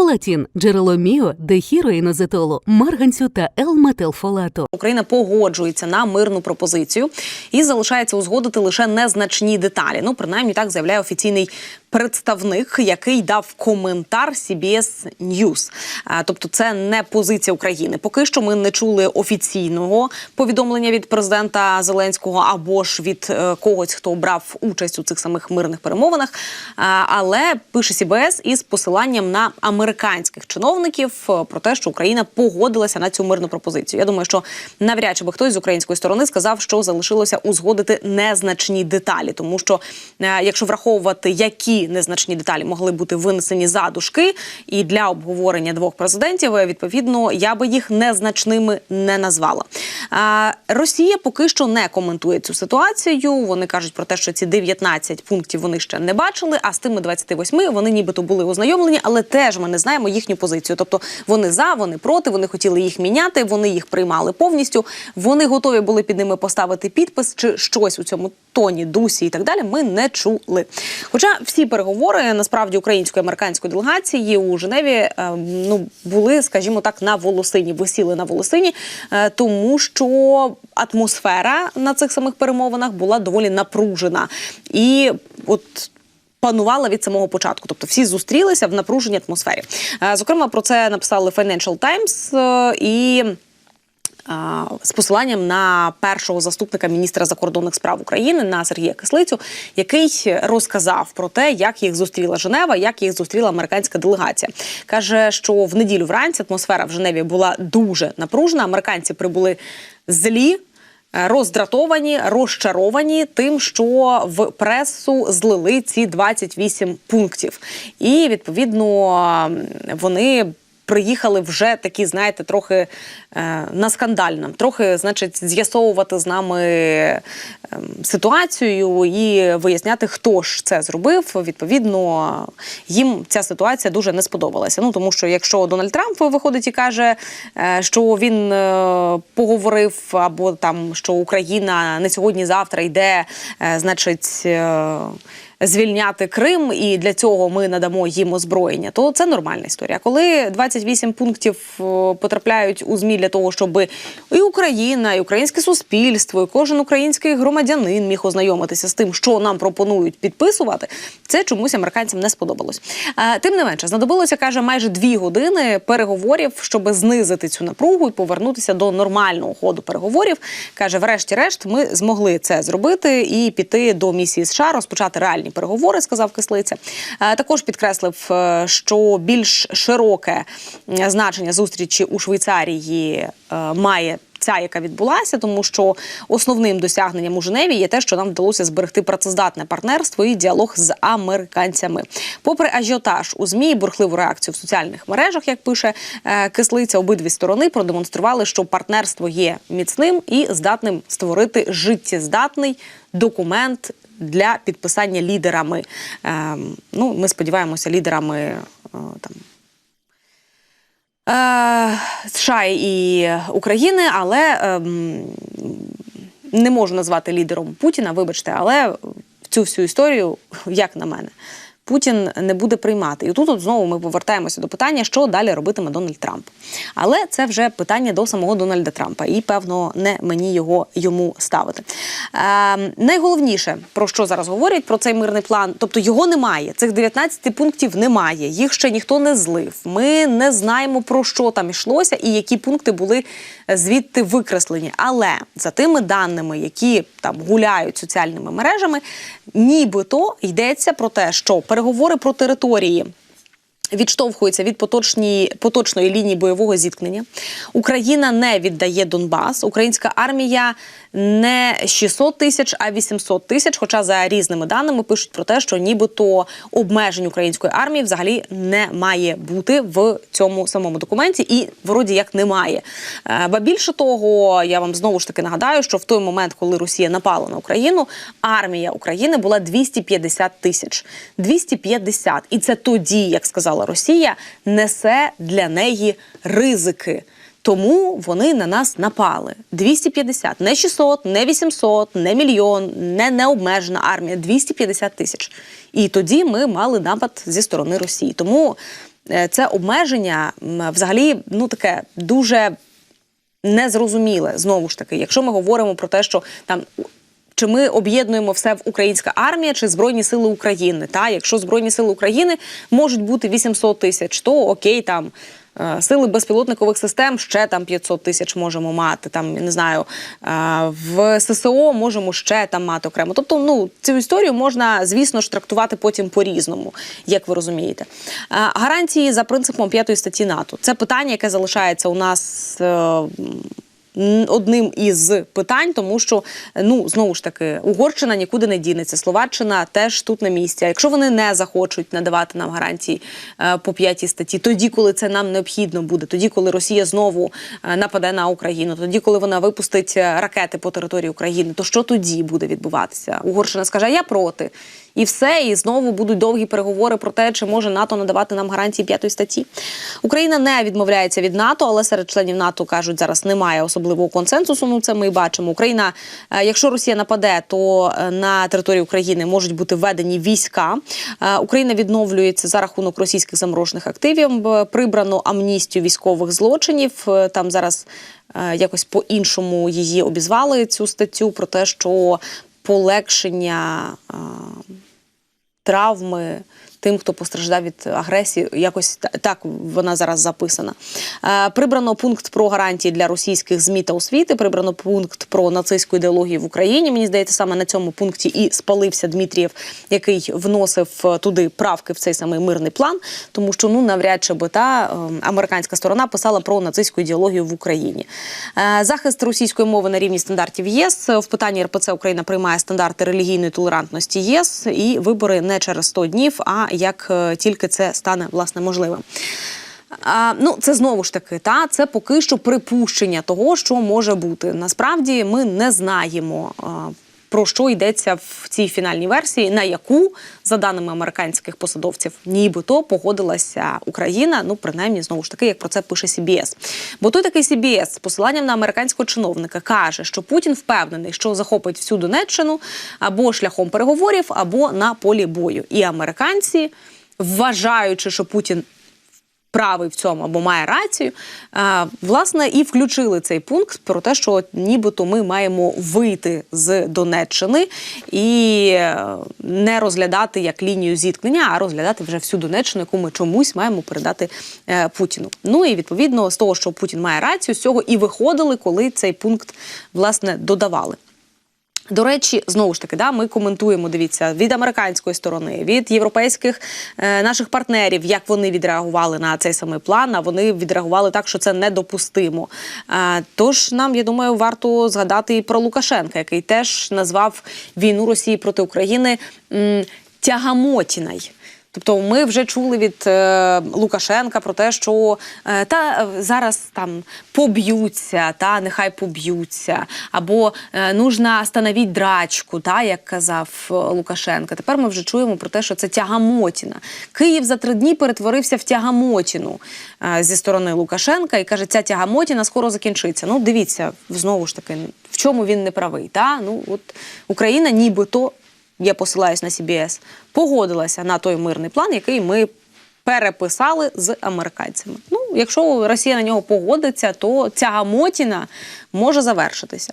Фолатін – джерело міо, дехіроїнозетолу, марганцю та Л-метилфолату. Україна погоджується на мирну пропозицію і залишається узгодити лише незначні деталі. Ну, принаймні так заявляє офіційний представник, який дав коментар CBS News. Тобто, це не позиція України. Поки що ми не чули офіційного повідомлення від президента Зеленського або ж від е, когось, хто брав участь у цих самих мирних перемовинах. Але пише CBS із посиланням на американських чиновників е, про те, що Україна погодилася на цю мирну пропозицію. Я думаю, що навряд чи би хтось з української сторони сказав, що залишилося узгодити незначні деталі, тому що е, якщо враховувати, які незначні деталі могли бути винесені за дужки, і для обговорення двох президентів, е, відповідно, я би їх незначними не назвала. Росія поки що не коментує цю ситуацію. Вони кажуть про те, що ці 19 пунктів вони ще не бачили. А з тими 28 вони нібито були ознайомлені, але теж ми не знаємо їхню позицію. Тобто вони за, вони проти, вони хотіли їх міняти, вони їх приймали повністю. Вони готові були під ними поставити підпис чи щось у цьому тоні, дусі і так далі. Ми не чули. Хоча всі переговори насправді української американської делегації у Женеві е, ну були, скажімо так, на волосині, висіли на волосині, е, тому що атмосфера на цих самих перемовинах була доволі напружена і от. Панувала від самого початку, тобто всі зустрілися в напруженій атмосфері. Е, Зокрема, про це написали Financial Times і з посиланням на першого заступника міністра закордонних справ України на Сергія Кислицю, який розказав про те, як їх зустріла Женева, як їх зустріла американська делегація. каже, що в неділю вранці атмосфера в Женеві була дуже напружена. Американці прибули злі. е, Роздратовані, розчаровані тим, що в пресу злили ці 28 пунктів, і відповідно вони приїхали вже такі, знаєте, трохи е, на скандальному, трохи, значить, з'ясовувати з нами е, ситуацію і виясняти, хто ж це зробив. Відповідно, їм ця ситуація дуже не сподобалася. Ну тому що якщо Дональд Трамп виходить і каже, е, що він е, поговорив, або там що Україна не сьогодні-завтра йде, е, значить. е, звільняти Крим, і для цього ми надамо їм озброєння, то це нормальна історія. Коли 28 пунктів е, потрапляють у змі для того, щоб і Україна, і українське суспільство, і кожен український громадянин міг ознайомитися з тим, що нам пропонують підписувати, це чомусь американцям не сподобалось. Е, Тим не менше, знадобилося каже майже дві години переговорів, щоб знизити цю напругу і повернутися до нормального ходу переговорів. каже, врешті-решт, ми змогли це зробити і піти до місії США, розпочати реальні переговори, сказав Кислиця. Е, Також підкреслив, е, що більш широке значення зустрічі у Швейцарії е, має. Ця, яка відбулася, тому що основним досягненням у Женеві є те, що нам вдалося зберегти працездатне партнерство і діалог з американцями. Попри ажіотаж у змі бурхливу реакцію в соціальних мережах, як пише кислиця, обидві сторони продемонстрували, що партнерство є міцним і здатним створити життєздатний документ для підписання лідерами. Ем, ну, ми сподіваємося, лідерами е, там. Е, США і України, але ем, не можу назвати лідером Путіна, вибачте, але цю всю історію, як на мене, Путін не буде приймати. І тут от знову ми повертаємося до питання, що далі робитиме Дональд Трамп. Але це вже питання до самого Дональда Трампа, і певно не мені його йому ставити. Е, найголовніше про що зараз говорять про цей мирний план, тобто його немає. Цих 19 пунктів немає. Їх ще ніхто не злив. Ми не знаємо про що там йшлося і які пункти були звідти викреслені. Але за тими даними, які там гуляють соціальними мережами, нібито йдеться про те, що переговори про території. Відштовхується від поточні, поточної лінії бойового зіткнення. Україна не віддає Донбас. Українська армія не 600 тисяч, а 800 тисяч. Хоча за різними даними пишуть про те, що нібито обмежень української армії взагалі не має бути в цьому самому документі, і вроді як немає. Е, Ба більше того, я вам знову ж таки нагадаю, що в той момент, коли Росія напала на Україну, армія України була 250 тисяч. 250. І це тоді, як сказала Росія, несе для неї ризики. Тому вони на нас напали. 250, не 600, не 800, не мільйон, не необмежена армія. 250 тисяч. І тоді ми мали напад зі сторони Росії. Тому е, це обмеження взагалі ну таке дуже незрозуміле. Знову ж таки, якщо ми говоримо про те, що там. Чи ми об'єднуємо все в українська армія чи Збройні Сили України? Та якщо Збройні Сили України можуть бути 800 тисяч, то окей, там е, сили безпілотникових систем ще там 500 тисяч можемо мати. Там не знаю, е, в ССО можемо ще там мати окремо. Тобто, ну цю історію можна, звісно ж, трактувати потім по-різному, як ви розумієте. Е, Гарантії за принципом п'ятої статті НАТО. Це питання, яке залишається у нас. Одним із питань, тому що ну знову ж таки Угорщина нікуди не дінеться. Словаччина теж тут на місці. А якщо вони не захочуть надавати нам гарантії е, по п'ятій статті, тоді, коли це нам необхідно буде, тоді, коли Росія знову е, нападе на Україну, тоді, коли вона випустить е, ракети по території України, то що тоді буде відбуватися? Угорщина скаже, я проти. І все, і знову будуть довгі переговори про те, чи може НАТО надавати нам гарантії п'ятої статті. Україна не відмовляється від НАТО, але серед членів НАТО кажуть, зараз немає особливого консенсусу. Ну це ми бачимо. Україна, е, якщо Росія нападе, то е, на території України можуть бути введені війська. Е, Україна відновлюється за рахунок російських заморожених активів. Прибрано амністію військових злочинів. Там зараз якось по-іншому її обізвали цю статтю про те, що полегшення травми тим, хто постраждав від агресії, якось так вона зараз записана. Е, Прибрано пункт про гарантії для російських змі та освіти. Прибрано пункт про нацистську ідеологію в Україні. Мені здається, саме на цьому пункті і спалився Дмитрієв, який вносив е, туди правки в цей самий мирний план, тому що ну навряд чи би та е, американська сторона писала про нацистську ідеологію в Україні. Захист російської мови на рівні стандартів ЄС в питанні РПЦ Україна приймає стандарти релігійної толерантності ЄС і вибори не через 100 днів, а як е, тільки це стане власне можливим. А, ну, це знову ж таки, та це поки що припущення того, що може бути. Насправді ми не знаємо. Про що йдеться в цій фінальній версії, на яку, за даними американських посадовців, нібито погодилася Україна. Ну, принаймні, знову ж таки, як про це пише CBS. Бо той такий CBS з посиланням на американського чиновника каже, що Путін впевнений, що захопить всю Донеччину або шляхом переговорів, або на полі бою. І американці, вважаючи, що Путін правий в цьому або має рацію, власне, і включили цей пункт про те, що нібито ми маємо вийти з Донеччини і е, не розглядати як лінію зіткнення, а розглядати вже всю Донеччину, яку ми чомусь маємо передати е, Путіну. Ну і відповідно з того, що Путін має рацію, з цього і виходили, коли цей пункт власне додавали. До речі, знову ж таки, да, ми коментуємо. Дивіться від американської сторони, від європейських е, наших партнерів, як вони відреагували на цей самий план. А вони відреагували так, що це недопустимо. Е, тож нам, я думаю, варто згадати і про Лукашенка, який теж назвав війну Росії проти України м, тягамотіною. Тобто ми вже чули від е, Лукашенка про те, що е, та е, зараз там поб'ються, та нехай поб'ються, або е, нужно остановити драчку, та як казав е, Лукашенко. Тепер ми вже чуємо про те, що це тягамотіна. Київ за три дні перетворився в тягамотіну е, зі сторони Лукашенка і каже, ця тягамотіна скоро закінчиться. Ну, дивіться, знову ж таки, в чому він не правий. Та? Ну, от Україна нібито я посилаюсь на CBS, погодилася на той мирний план, який ми переписали з американцями. Ну, якщо Росія на нього погодиться, то ця гамотіна може завершитися.